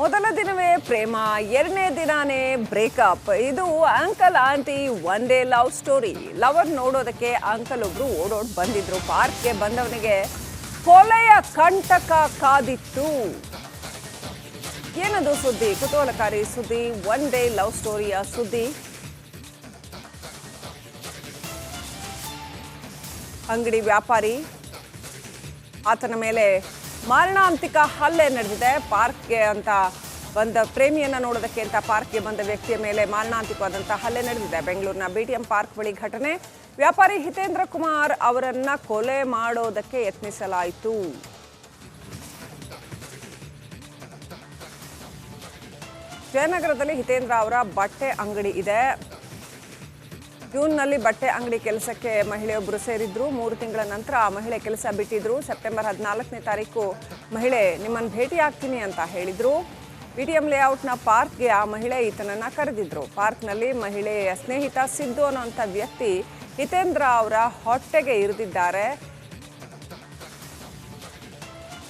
ಮೊದಲ ದಿನವೇ ಪ್ರೇಮ, ಎರಡನೇ ದಿನಾನೇ ಬ್ರೇಕಪ್. ಇದು uncle aunty one day love story. Lover ನೋಡೋದಕ್ಕೆ ಅಂಕಲ್ ಒಬ್ರು ಓಡೋಡ್ ಬಂದಿದ್ರು. ಪಾರ್ಕ್ಗೆ ಬಂದವನಿಗೆ ಕೊಲೆಯ ಕಂಟಕ ಕಾದಿತ್ತು. ಏನದು ಸುದ್ದಿ? ಕುತೂಹಲಕಾರಿ ಸುದ್ದಿ, ಒನ್ ಡೇ ಲವ್ ಸ್ಟೋರಿಯ ಸುದ್ದಿ. ಅಂಗಡಿ ವ್ಯಾಪಾರಿ, ಆತನ ಮೇಲೆ ಮಾರಣಾಂತಿಕ ಹಲ್ಲೆ ನಡೆದಿದೆ. ಪಾರ್ಕ್ಗೆ ಅಂತ ಬಂದ ಪ್ರೇಮಿಯನ್ನು ನೋಡೋದಕ್ಕೆ ಅಂತ ಪಾರ್ಕ್ಗೆ ಬಂದ ವ್ಯಕ್ತಿಯ ಮೇಲೆ ಮಾರಣಾಂತಿಕವಾದಂಥ ಹಲ್ಲೆ ನಡೆದಿದೆ. ಬೆಂಗಳೂರಿನ ಬಿಟಿಎಂ ಪಾರ್ಕ್ ಬಳಿ ಘಟನೆ. ವ್ಯಾಪಾರಿ ಹಿತೇಂದ್ರ ಕುಮಾರ್ ಅವರನ್ನು ಕೊಲೆ ಮಾಡೋದಕ್ಕೆ ಯತ್ನಿಸಲಾಯಿತು. ಜಯನಗರದಲ್ಲಿ ಹಿತೇಂದ್ರ ಅವರ ಬಟ್ಟೆ ಅಂಗಡಿ ಇದೆ. ಜೂನ್ನಲ್ಲಿ ಬಟ್ಟೆ ಅಂಗಡಿ ಕೆಲಸಕ್ಕೆ ಮಹಿಳೆಯೊಬ್ಬರು ಸೇರಿದ್ರು. ಮೂರು ತಿಂಗಳ ನಂತರ ಆ ಮಹಿಳೆ ಕೆಲಸ ಬಿಟ್ಟಿದ್ರು. ಸೆಪ್ಟೆಂಬರ್ ಹದಿನಾಲ್ಕನೇ ತಾರೀಕು ಮಹಿಳೆ ನಿಮ್ಮನ್ನು ಭೇಟಿ ಆಗ್ತೀನಿ ಅಂತ ಹೇಳಿದ್ರು. ಬಿಟಿಎಂ ಲೇಔಟ್ನ ಪಾರ್ಕ್ಗೆ ಆ ಮಹಿಳೆ ಈತನನ್ನು ಕರೆದಿದ್ರು. ಪಾರ್ಕ್ನಲ್ಲಿ ಮಹಿಳೆಯ ಸ್ನೇಹಿತ ಸಿದ್ದು ಅನ್ನೋಂಥ ವ್ಯಕ್ತಿ ಹಿತೇಂದ್ರ ಅವರ ಹೊಟ್ಟೆಗೆ ಇರಿದಿದ್ದಾರೆ.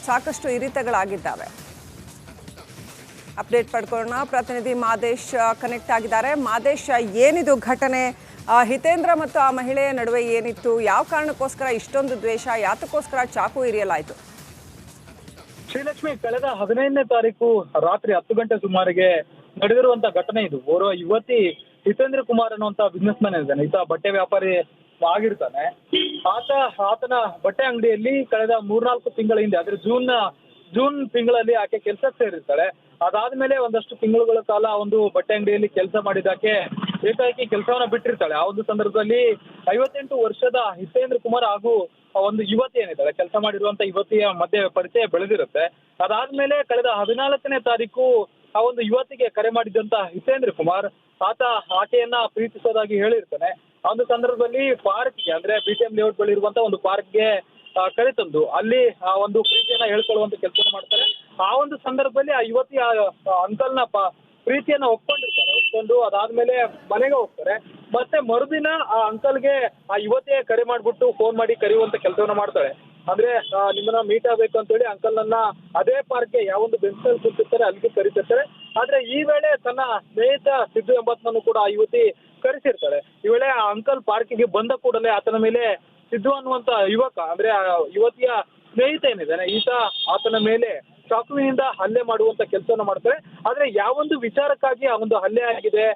ಸಾಕಷ್ಟು ಇರಿತಗಳಾಗಿದ್ದಾವೆ. ಅಪ್ಡೇಟ್ ಪಡ್ಕೊಳ್ಳೋಣ. ಪ್ರತಿನಿಧಿ ಮಾದೇಶ್ ಕನೆಕ್ಟ್ ಆಗಿದ್ದಾರೆ. ಮಾದೇಶ್ ಏನಿದು ಘಟನೆ? ಹಿತೇಂದ್ರ ಮತ್ತು ಆ ಮಹಿಳೆಯ ನಡುವೆ ಏನಿತ್ತು? ಯಾವ ಕಾರಣಕ್ಕೋಸ್ಕರ ಇಷ್ಟೊಂದು ದ್ವೇಷ? ಯಾತಕ್ಕೋಸ್ಕರ ಚಾಕು ಇರಿಯಲಾಯಿತು ಶ್ರೀಲಕ್ಷ್ಮಿ, ಕಳೆದ ಹದಿನೈದನೇ ತಾರೀಕು ರಾತ್ರಿ ಹತ್ತು ಗಂಟೆ ಸುಮಾರಿಗೆ ನಡೆದಿರುವಂತ ಘಟನೆ ಇದು. ಓರ್ವ ಯುವತಿ ಹಿತೇಂದ್ರ ಕುಮಾರ್ ಅನ್ನುವಂತ ಬಿಸ್ನೆಸ್ ಮ್ಯಾನ್ ಇದ್ದಾನೆ. ಈತ ಬಟ್ಟೆ ವ್ಯಾಪಾರಿ ಆಗಿರ್ತಾನೆ. ಆತ, ಆತನ ಬಟ್ಟೆ ಅಂಗಡಿಯಲ್ಲಿ ಕಳೆದ ಮೂರ್ನಾಲ್ಕು ತಿಂಗಳ ಹಿಂದೆ, ಅಂದ್ರೆ ಜೂನ್ ಜೂನ್ ತಿಂಗಳಲ್ಲಿ ಆಕೆ ಕೆಲಸಕ್ಕೆ ಸೇರಿರ್ತಾಳೆ. ಅದಾದ್ಮೇಲೆ ಒಂದಷ್ಟು ತಿಂಗಳುಗಳ ಕಾಲ ಒಂದು ಬಟ್ಟೆ ಅಂಗಡಿಯಲ್ಲಿ ಕೆಲಸ ಮಾಡಿದಾಕೆ ಏಕಾಏಕಿ ಕೆಲಸವನ್ನ ಬಿಟ್ಟಿರ್ತಾಳೆ. ಆ ಒಂದು ಸಂದರ್ಭದಲ್ಲಿ ಐವತ್ತೆಂಟು ವರ್ಷದ ಹಿತೇಂದ್ರ ಕುಮಾರ್ ಹಾಗೂ ಒಂದು ಯುವತಿ ಏನಿದ್ದಾಳೆ, ಕೆಲಸ ಮಾಡಿರುವಂತ ಯುವತಿಯ ಮಧ್ಯೆ ಪರಿಚಯ ಬೆಳೆದಿರುತ್ತೆ. ಅದಾದ್ಮೇಲೆ ಕಳೆದ ಹದಿನಾಲ್ಕನೇ ತಾರೀಕು ಆ ಒಂದು ಯುವತಿಗೆ ಕರೆ ಮಾಡಿದಂತ ಹಿತೇಂದ್ರ ಕುಮಾರ್, ಆತ ಆಕೆಯನ್ನ ಪ್ರೀತಿಸೋದಾಗಿ ಹೇಳಿರ್ತಾನೆ. ಆ ಒಂದು ಸಂದರ್ಭದಲ್ಲಿ ಪಾರ್ಕ್ಗೆ ಅಂದ್ರೆ ಬಿಟಿಎಂ ಲೇಔಟ್ ಬಳಿ ಇರುವಂತ ಒಂದು ಪಾರ್ಕ್ಗೆ ಕರೆತಂದು ಅಲ್ಲಿ ಆ ಒಂದು ಪ್ರೀತಿಯನ್ನ ಹೇಳ್ಕೊಳ್ಳುವಂತ ಕೆಲಸ ಮಾಡ್ತಾರೆ. ಆ ಒಂದು ಸಂದರ್ಭದಲ್ಲಿ ಆ ಯುವತಿ ಆ ಅಂಕಲ್ನ ಪ್ರೀತಿಯನ್ನ ಒಪ್ಕೊಂಡಿರ್ತಾರೆ ಒಪ್ಕೊಂಡು ಅದಾದ್ಮೇಲೆ ಮನೆಗೆ ಹೋಗ್ತಾರೆ. ಮತ್ತೆ ಮರುದಿನ ಆ ಅಂಕಲ್ಗೆ ಆ ಯುವತಿಯ ಕರೆ ಮಾಡ್ಬಿಟ್ಟು ಫೋನ್ ಮಾಡಿ ಕರೆಯುವಂತ ಕೆಲಸವನ್ನ ಮಾಡ್ತಾಳೆ ಅಂದ್ರೆ ನಿಮ್ಮನ್ನ ಮೀಟ್ ಆಗ್ಬೇಕು ಅಂತ ಹೇಳಿ ಅಂಕಲ್ ನನ್ನ ಅದೇ ಪಾರ್ಕ್ಗೆ ಯಾವೊಂದು ಬೆಂಚ್ ಮೇಲೆ ಕೂತಿರ್ತಾರೆ, ಅಲ್ಲಿಗೆ ಕರಿತಿರ್ತಾರೆ. ಆದ್ರೆ ಈ ವೇಳೆ ತನ್ನ ಸ್ನೇಹಿತ ಸಿದ್ದು ಎಂಬತ್ನನ್ನು ಕೂಡ ಆ ಯುವತಿ ಕರೆಸಿರ್ತಾಳೆ. ಈ ವೇಳೆ ಆ ಅಂಕಲ್ ಪಾರ್ಕಿಗೆ ಬಂದ ಕೂಡಲೇ ಆತನ ಮೇಲೆ ಸಿದ್ದು ಅನ್ನುವಂತ ಯುವಕ, ಅಂದ್ರೆ, ಆ, ಯುವತಿಯ ಸ್ನೇಹಿತ ಏನಿದ್ದಾನೆ, ಈತ ಆತನ ಮೇಲೆ ಚಾಕುವಿನಿಂದ ಹಲ್ಲೆ ಮಾಡುವಂತ ಕೆಲಸವನ್ನು ಮಾಡ್ತಾರೆ. ಆದ್ರೆ ಯಾವೊಂದು ವಿಚಾರಕ್ಕಾಗಿ ಆ ಒಂದು ಹಲ್ಲೆ ಆಗಿದೆ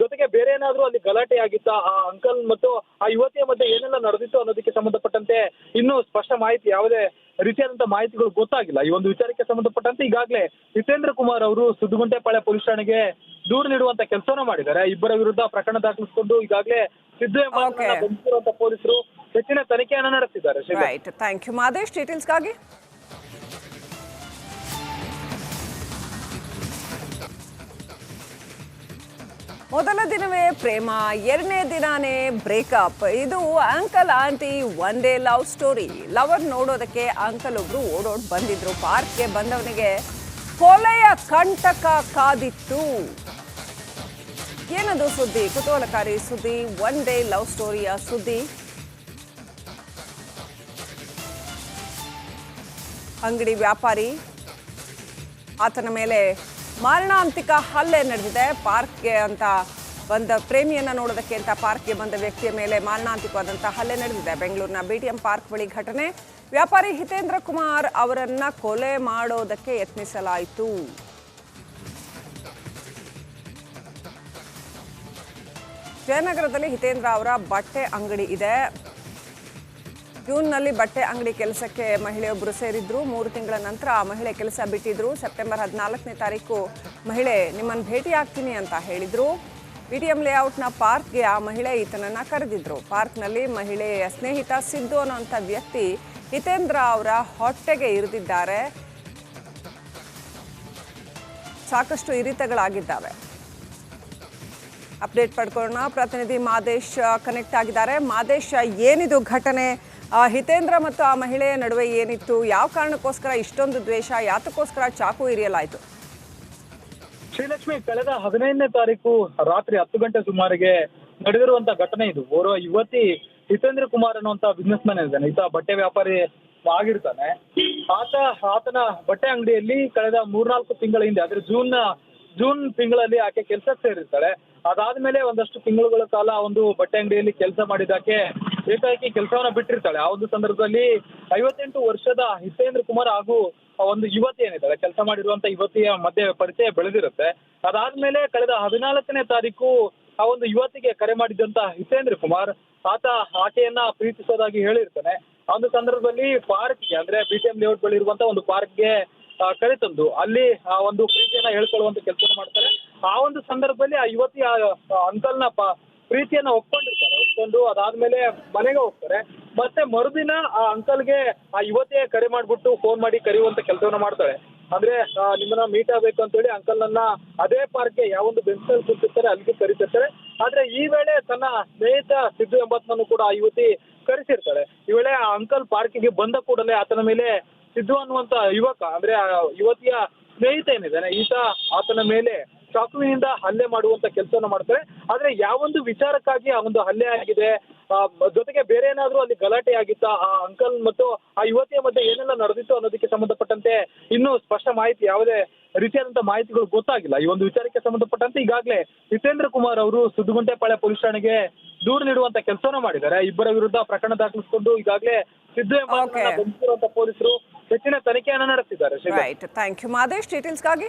ಜೊತೆಗೆ ಬೇರೆ ಏನಾದ್ರೂ ಅಲ್ಲಿ ಗಲಾಟೆ ಆಗಿತ್ತ ಆ ಅಂಕಲ್ ಮತ್ತು ಆ ಯುವತಿಯ ಮಧ್ಯೆ ಏನೆಲ್ಲ ನಡೆದಿತ್ತು ಅನ್ನೋದಕ್ಕೆ ಸಂಬಂಧಪಟ್ಟಂತೆ ಇನ್ನೂ ಸ್ಪಷ್ಟ ಮಾಹಿತಿ ಯಾವುದೇ ರೀತಿಯಾದಂತ ಮಾಹಿತಿಗಳು ಗೊತ್ತಾಗಿಲ್ಲ. ಈ ಒಂದು ವಿಚಾರಕ್ಕೆ ಸಂಬಂಧಪಟ್ಟಂತೆ ಈಗಾಗಲೇ ಜಿತೇಂದ್ರ ಕುಮಾರ್ ಅವರು ಸುದ್ದುಗುಂಟೆಪಾಳ್ಯ ಪೊಲೀಸ್ ಠಾಣೆಗೆ ದೂರು ನೀಡುವಂತ ಕೆಲಸವನ್ನ ಮಾಡಿದ್ದಾರೆ. ಇಬ್ಬರ ವಿರುದ್ಧ ಪ್ರಕರಣ ದಾಖಲಿಸಿಕೊಂಡು ಈಗಾಗಲೇ ಸಿದ್ದು ಎಂಬ. ಬಂಧಿಸಿರುವಂತ ಪೊಲೀಸರು ಹೆಚ್ಚಿನ ತನಿಖೆಯನ್ನು ನಡೆಸಿದ್ದಾರೆ. ರೈಟ್ ಥ್ಯಾಂಕ್ ಯು ಮಾದೇಶ್ ಡೀಟೇಲ್ಸ್ಗಾಗಿ ಮೊದಲ ದಿನವೇ ಪ್ರೇಮ, ಎರಡನೇ ದಿನಾನೇ ಬ್ರೇಕಪ್. ಇದು uncle aunty one day love story. Lover ನೋಡೋದಕ್ಕೆ ಅಂಕಲ್ ಒಬ್ರು ಓಡೋಡ್ ಬಂದಿದ್ರು. ಪಾರ್ಕ್ಗೆ ಬಂದವನಿಗೆ ಕೊಲೆಯ ಕಂಟಕ ಕಾದಿತ್ತು. ಏನದು ಸುದ್ದಿ? ಕುತೂಹಲಕಾರಿ ಸುದ್ದಿ ಒನ್ ಡೇ ಲವ್ ಸ್ಟೋರಿಯ ಸುದ್ದಿ. ಅಂಗಡಿ ವ್ಯಾಪಾರಿ, ಆತನ ಮೇಲೆ ಮಾರಣಾಂತಿಕ ಹಲ್ಲೆ ನಡೆದಿದೆ. ಪಾರ್ಕ್ಗೆ ಅಂತ ಬಂದ ಪ್ರೇಮಿಯನ್ನು ನೋಡೋದಕ್ಕೆ ಅಂತ ಪಾರ್ಕ್ಗೆ ಬಂದ ವ್ಯಕ್ತಿಯ ಮೇಲೆ ಮಾರಣಾಂತಿಕವಾದಂಥ ಹಲ್ಲೆ ನಡೆದಿದೆ. ಬೆಂಗಳೂರಿನ ಬಿಟಿಎಂ ಪಾರ್ಕ್ ಬಳಿ ಘಟನೆ. ವ್ಯಾಪಾರಿ ಹಿತೇಂದ್ರ ಕುಮಾರ್ ಅವರನ್ನು ಕೊಲೆ ಮಾಡೋದಕ್ಕೆ ಯತ್ನಿಸಲಾಯಿತು. ಜಯನಗರದಲ್ಲಿ ಹಿತೇಂದ್ರ ಅವರ ಬಟ್ಟೆ ಅಂಗಡಿ ಇದೆ. ಜೂನ್ನಲ್ಲಿ ಬಟ್ಟೆ ಅಂಗಡಿ ಕೆಲಸಕ್ಕೆ ಮಹಿಳೆಯೊಬ್ಬರು ಸೇರಿದ್ರು. ಮೂರು ತಿಂಗಳ ನಂತರ ಆ ಮಹಿಳೆ ಕೆಲಸ ಬಿಟ್ಟಿದ್ರು. ಸೆಪ್ಟೆಂಬರ್ ಹದಿನಾಲ್ಕನೇ ತಾರೀಕು ಮಹಿಳೆ, ನಿಮ್ಮನ್ನು ಭೇಟಿ ಆಗ್ತೀನಿ ಅಂತ ಟಿ ಎಂ ಲೇಔಟ್ನ ಪಾರ್ಕ್ಗೆ ಆ ಮಹಿಳೆ ಈತನನ್ನು ಕರೆದಿದ್ರು. ಪಾರ್ಕ್ನಲ್ಲಿ ಮಹಿಳೆಯ ಸ್ನೇಹಿತ ಸಿದ್ದು ಅನ್ನೋಂಥ ವ್ಯಕ್ತಿ ಹಿತೇಂದ್ರ ಅವರ ಹೊಟ್ಟೆಗೆ ಇರಿದಿದ್ದಾರೆ. ಸಾಕಷ್ಟು ಇರಿತಗಳಾಗಿದ್ದಾವೆ. ಅಪ್ಡೇಟ್ ಪಡ್ಕೊಳ್ಳೋಣ. ಪ್ರತಿನಿಧಿ ಮಾದೇಶ್ ಕನೆಕ್ಟ್ ಆಗಿದ್ದಾರೆ. ಮಾದೇಶ್, ಏನಿದು ಘಟನೆ? ಹಿತೇಂದ್ರ ಮತ್ತು ಆ ಮಹಿಳೆಯ ನಡುವೆ ಏನಿತ್ತು? ಯಾವ ಕಾರಣಕ್ಕೋಸ್ಕರ ಇಷ್ಟೊಂದು ದ್ವೇಷ? ಯಾತಕ್ಕೋಸ್ಕರ ಚಾಕು ಇರಿಯಲಾಯಿತು ಶ್ರೀಲಕ್ಷ್ಮಿ, ಕಳೆದ ಹದಿನೈದನೇ ತಾರೀಕು ರಾತ್ರಿ ಹತ್ತು ಗಂಟೆ ಸುಮಾರಿಗೆ ನಡೆದಿರುವಂತ ಘಟನೆ ಇದು. ಓರ್ವ ಯುವತಿ ಹಿತೇಂದ್ರ ಕುಮಾರ್ ಅನ್ನುವಂತ ಬಿಸ್ನೆಸ್ ಮ್ಯಾನ್ ಇದ್ದಾನೆ. ಈತ ಬಟ್ಟೆ ವ್ಯಾಪಾರಿ ಆಗಿರ್ತಾನೆ. ಆತ, ಆತನ ಬಟ್ಟೆ ಅಂಗಡಿಯಲ್ಲಿ ಕಳೆದ ಮೂರ್ನಾಲ್ಕು ತಿಂಗಳ ಹಿಂದೆ, ಅಂದ್ರೆ ಜೂನ್ ಜೂನ್ ತಿಂಗಳಲ್ಲಿ ಆಕೆ ಕೆಲಸಕ್ಕೆ ಸೇರಿರ್ತಾಳೆ. ಅದಾದ್ಮೇಲೆ ಒಂದಷ್ಟು ತಿಂಗಳುಗಳ ಕಾಲ ಒಂದು ಬಟ್ಟೆ ಅಂಗಡಿಯಲ್ಲಿ ಕೆಲಸ ಮಾಡಿದಾಕೆ ಏಕಾಏಕಿ ಕೆಲಸವನ್ನ ಬಿಟ್ಟಿರ್ತಾಳೆ. ಆ ಒಂದು ಸಂದರ್ಭದಲ್ಲಿ ಐವತ್ತೆಂಟು ವರ್ಷದ ಹಿತೇಂದ್ರ ಕುಮಾರ್ ಹಾಗೂ ಒಂದು ಯುವತಿ ಏನಿದ್ದಾಳೆ, ಕೆಲಸ ಮಾಡಿರುವಂತ ಯುವತಿಯ ಮಧ್ಯೆ ಪರಿಚಯ ಬೆಳೆದಿರುತ್ತೆ. ಅದಾದ್ಮೇಲೆ ಕಳೆದ ಹದಿನಾಲ್ಕನೇ ತಾರೀಕು ಆ ಒಂದು ಯುವತಿಗೆ ಕರೆ ಮಾಡಿದಂತ ಹಿತೇಂದ್ರ ಕುಮಾರ್, ಆತ ಆಕೆಯನ್ನ ಪ್ರೀತಿಸೋದಾಗಿ ಹೇಳಿರ್ತಾನೆ. ಆ ಒಂದು ಸಂದರ್ಭದಲ್ಲಿ ಪಾರ್ಕ್ಗೆ ಅಂದ್ರೆ ಬಿ ಟಿ ಎಂ ಲೇಔಟ್ ಬಳಿ ಇರುವಂತ ಒಂದು ಪಾರ್ಕ್ಗೆ ಕರೆತಂದು ಅಲ್ಲಿ ಆ ಒಂದು ಪ್ರೀತಿಯನ್ನ ಹೇಳ್ಕೊಳ್ಳುವಂತ ಕೆಲಸ ಮಾಡ್ತಾರೆ. ಆ ಒಂದು ಸಂದರ್ಭದಲ್ಲಿ ಆ ಯುವತಿ ಆ ಅಂಕಲ್ನ ಪ್ರೀತಿಯನ್ನ ಒಪ್ಕೊಂಡಿರ್ತಾರೆ. ಒಪ್ಕೊಂಡು ಅದಾದ್ಮೇಲೆ ಮನೆಗೆ ಹೋಗ್ತಾರೆ. ಮತ್ತೆ ಮರುದಿನ ಆ ಅಂಕಲ್ಗೆ ಆ ಯುವತಿಯ ಕರೆ ಮಾಡ್ಬಿಟ್ಟು ಫೋನ್ ಮಾಡಿ ಕರೆಯುವಂತ ಕೆಲಸವನ್ನ ಮಾಡ್ತಾಳೆ. ಅಂದ್ರೆ ನಿಮ್ಮನ್ನ ಮೀಟ್ ಆಗ್ಬೇಕು ಅಂತೇಳಿ ಅಂಕಲ್ ನನ್ನ ಅದೇ ಪಾರ್ಕ್ಗೆ ಯಾವೊಂದು ಬೆಂಚಲ್ಲಿ ಕೂತಿರ್ತಾರೆ, ಅಲ್ಲಿಗೆ ಕರಿತಿರ್ತಾರೆ. ಆದ್ರೆ ಈ ವೇಳೆ ತನ್ನ ಸ್ನೇಹಿತ ಸಿದ್ದು ಎಂಬತ್ನನ್ನು ಕೂಡ ಆ ಯುವತಿ ಕರೆಸಿರ್ತಾಳೆ. ಈ ವೇಳೆ ಆ ಅಂಕಲ್ ಪಾರ್ಕಿಗೆ ಬಂದ ಕೂಡಲೇ ಆತನ ಮೇಲೆ ಸಿದ್ದು ಅನ್ನುವಂತ ಯುವಕ, ಅಂದ್ರೆ ಆ ಯುವತಿಯ ಸ್ನೇಹಿತ ಏನಿದ್ದಾನೆ, ಈತ ಆತನ ಮೇಲೆ ಚಾಕುವಿನಿಂದ ಹಲ್ಲೆ ಮಾಡುವಂತ ಕೆಲಸವನ್ನ ಮಾಡ್ತಾರೆ. ಆದ್ರೆ ಯಾವೊಂದು ವಿಚಾರಕ್ಕಾಗಿ ಆ ಒಂದು ಹಲ್ಲೆ ಆಗಿದೆ ಜೊತೆಗೆ ಬೇರೆ ಏನಾದ್ರೂ ಅಲ್ಲಿ ಗಲಾಟೆ ಆಗಿತ್ತ ಆ ಅಂಕಲ್ ಮತ್ತು ಆ ಯುವತಿಯ ಮಧ್ಯೆ ಏನೆಲ್ಲ ನಡೆದಿತ್ತು ಅನ್ನೋದಕ್ಕೆ ಸಂಬಂಧಪಟ್ಟಂತೆ ಇನ್ನೂ ಸ್ಪಷ್ಟ ಮಾಹಿತಿ ಯಾವುದೇ ರೀತಿಯಾದಂತ ಮಾಹಿತಿಗಳು ಗೊತ್ತಾಗಿಲ್ಲ. ಈ ಒಂದು ವಿಚಾರಕ್ಕೆ ಸಂಬಂಧಪಟ್ಟಂತೆ ಈಗಾಗಲೇ ಹಿತೇಂದ್ರ ಕುಮಾರ್ ಅವರು ಸುದ್ದುಗುಂಟೆಪಾಳೆ ಪೊಲೀಸ್ ಠಾಣೆಗೆ ದೂರು ನೀಡುವಂತ ಕೆಲಸವನ್ನ ಮಾಡಿದ್ದಾರೆ. ಇಬ್ಬರ ವಿರುದ್ಧ ಪ್ರಕರಣ ದಾಖಲಿಸಿಕೊಂಡು ಈಗಾಗಲೇ ಸಿದ್ದು Okay. ಎಂಬ ಪೊಲೀಸರು ಹೆಚ್ಚಿನ ತನಿಖೆಯನ್ನು ನಡೆಸಿದ್ದಾರೆ. Right thank you Madesh ಡೀಟೇಲ್ಸ್ಗಾಗಿ